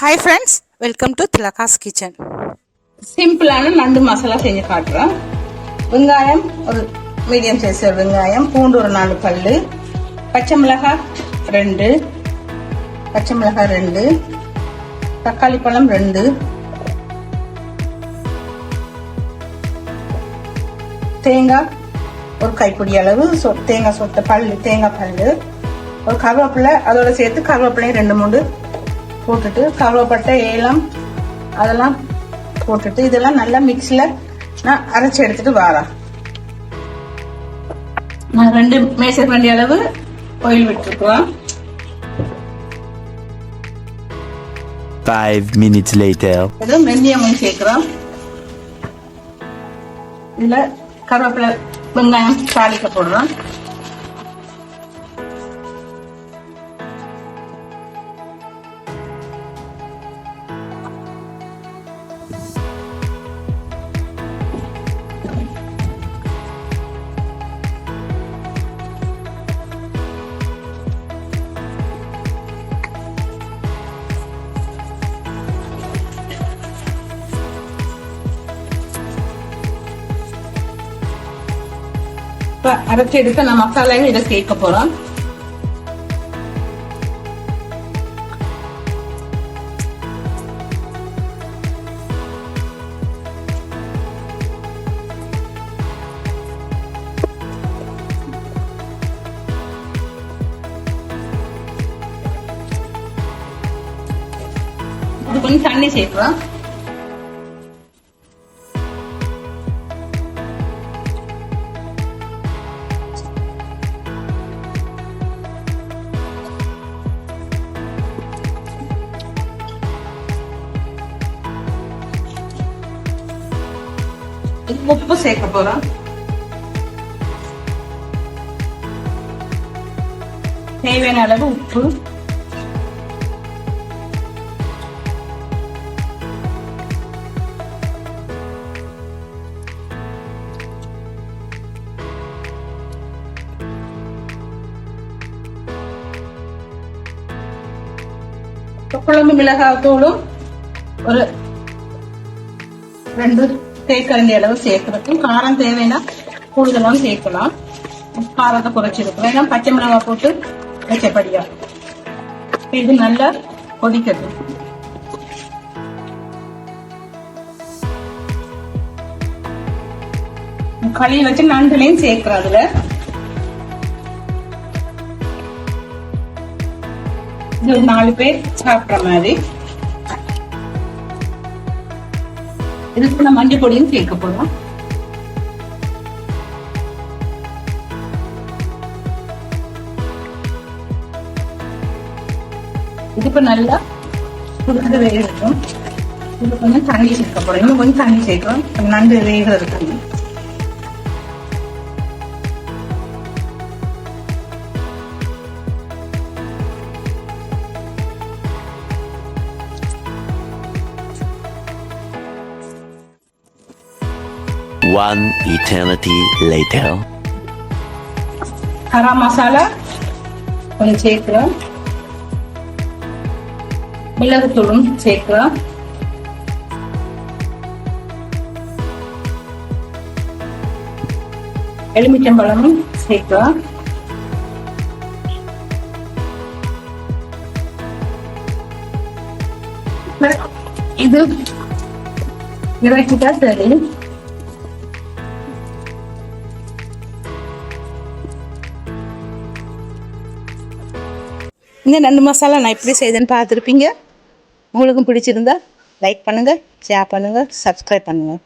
Hi friends welcome to Thilaka's kitchen சிம்பிளான நண்டு மசாலா செஞ்சு காட்டுறோம். வெங்காயம் ஒரு மீடியம் சைஸ் வெங்காயம் பூண்டு ஒரு நாலு பல் பச்சை மிளகாய் ரெண்டு பச்சை மிளகாய் ரெண்டு தக்காளி பழம் ரெண்டு தேங்காய் ஒரு கைப்பிடி அளவு சொ தேங்காய் சொத்த பல் தேங்காய் பல் ஒரு கருவேப்பிலை அதோட சேர்த்து கருவேப்பிலையும் ரெண்டு மூணு போட்டுட்டு கருவேப்பட்டை ஏலம் அதெல்லாம் போட்டுட்டு இதெல்லாம் நல்லா மிக்ஸில் நான் அரைச்சி எடுத்துட்டு வரேன். நான் ரெண்டு மேசர் அளவு ஆயில் விட்டுருக்குறோம் Five minutes later. இது வெந்தயமும் சேர்க்கிறோம். இதுல கருவேப்பிலை வெங்காயம் தாளிக்க போடுறோம். இப்ப அரைச்சி எடுத்த நான் மசாலாவும் இதை சேர்க்க போறோம். கொஞ்சம் தண்ணி சேர்க்கிறோம். உப்பு சேர்க்க போறோம். தேவையான அளவு உப்பு. குழம்பு மிளகாய் தூளும் ஒரு ரெண்டு தேக்கரண்டி அளவு சேர்க்கறதுக்கும் காரம் தேவைன்னா கூடுதலாகவும் சேர்க்கலாம். காரத்தை குறைச்சிருக்கும் ஏன்னா பச்சை மிளகாய் போட்டு வச்சபடியா இது நல்லா கொதிக்கட்டும் களி வச்சு நண்டுலையும் சேர்க்கிறோம் அதுல. இது ஒரு நாலு பேர் சாப்பிட்ற மாதிரி. இதுக்கு நம்ம மஞ்சள் பொடியும் சேர்க்க போறோம். இது இப்ப நல்லா குடுத்து இருக்கும் இது கொஞ்சம் தண்ணி சேர்க்க போறோம். இன்னும் கொஞ்சம் தண்ணி சேர்க்கிறோம். நண்டு வேக தண்ணி One eternity later. Garam masala கொஞ்சம் சேர்க்கிறோம் மிளகுத்தூளும் சேர்க்கிறோம் எலுமிச்சம்பழமும் சேர்க்கிறோம் இது இறக்கிட்டா சரி இந்த நண்டு மசாலா நான் எப்படி செய்தேன்னு பார்த்துருப்பீங்க. உங்களுக்கும் பிடிச்சிருந்தா லைக் பண்ணுங்கள் ஷேர் பண்ணுங்கள் சப்ஸ்கிரைப் பண்ணுங்கள்